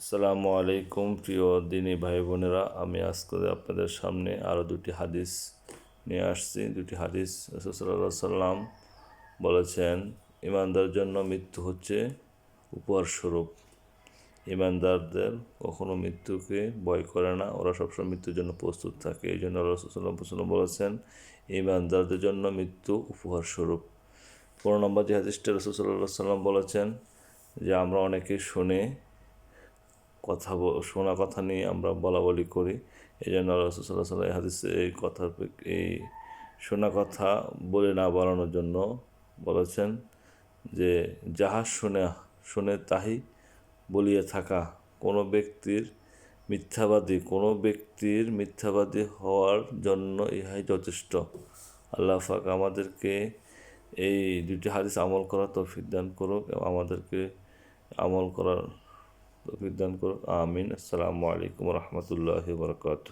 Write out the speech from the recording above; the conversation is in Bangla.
আসসালামু আলাইকুম প্রিয় দিনী ভাই বোনেরা, আমি আজকে আপনাদের সামনে আরও দুটি হাদিস নিয়ে আসছি। দুটি হাদিস রসুল্লাহ সাল্লাম বলেছেন, ইমানদার জন্য মৃত্যু হচ্ছে উপহার স্বরূপ ইমানদারদের কখনো মৃত্যুকে ভয় করে না, ওরা সবসময় মৃত্যুর জন্য প্রস্তুত থাকে। এই জন্য রসুল্লাম বলেছেন, ইমানদারদের জন্য মৃত্যু উপহার স্বরূপ পনেরো নম্বর যে হাদিসটা রসুল্লাহ সাল্লাম বলেছেন, যে আমরা অনেকে শুনে কথা শোনা কথা নিয়ে আমরা বলা বলি করি। এই জন্য রসুল্লাহ সাল্লাহ হাদিস এই কথা, এই শোনা কথা বলে না বাড়ানোর জন্য বলেছেন যে, যাহা শুনে শুনে তাহি বলিয়া থাকা। কোনো ব্যক্তির মিথ্যাবাদী, কোনো ব্যক্তির মিথ্যাবাদী হওয়ার জন্য ইহাই যথেষ্ট। আল্লাহ ফাক আমাদেরকে এই দুটি হাদিস আমল করার তৌফিক দান করুক এবং আমাদেরকে আমল করার তৌফিক দান করুক আমিন আসসালামু আলাইকুম রহমতুল্লাহ বরকাত